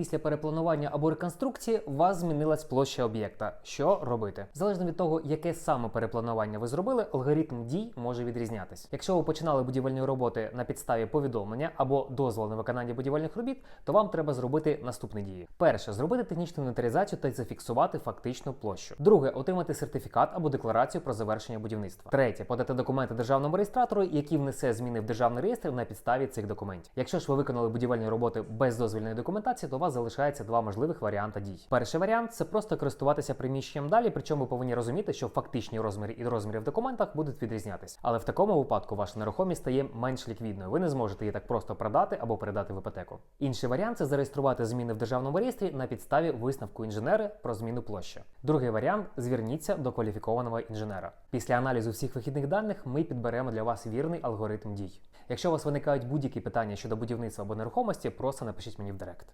Після перепланування або реконструкції у вас змінилась площа об'єкта. Що робити? Залежно від того, яке саме перепланування ви зробили, алгоритм дій може відрізнятись. Якщо ви починали будівельні роботи на підставі повідомлення або дозволу на виконання будівельних робіт, то вам треба зробити наступні дії: перше зробити технічну інвентаризацію та зафіксувати фактичну площу. Друге отримати сертифікат або декларацію про завершення будівництва. Третє подати документи державному реєстратору, який внесе зміни в державний реєстр на підставі цих документів. Якщо ж ви виконали будівельні роботи без дозвільної документації, то у вас залишається два можливих варіанти дій. Перший варіант це просто користуватися приміщенням далі, причому ви повинні розуміти, що фактичні розміри і розміри в документах будуть відрізнятися. Але в такому випадку ваша нерухомість стає менш ліквідною. Ви не зможете її так просто продати або передати в іпотеку. Інший варіант це зареєструвати зміни в державному реєстрі на підставі висновку інженера про зміну площі. Другий варіант зверніться до кваліфікованого інженера. Після аналізу всіх вихідних даних ми підберемо для вас вірний алгоритм дій. Якщо у вас виникають будь-які питання щодо будівництва або нерухомості, просто напишіть мені в директ.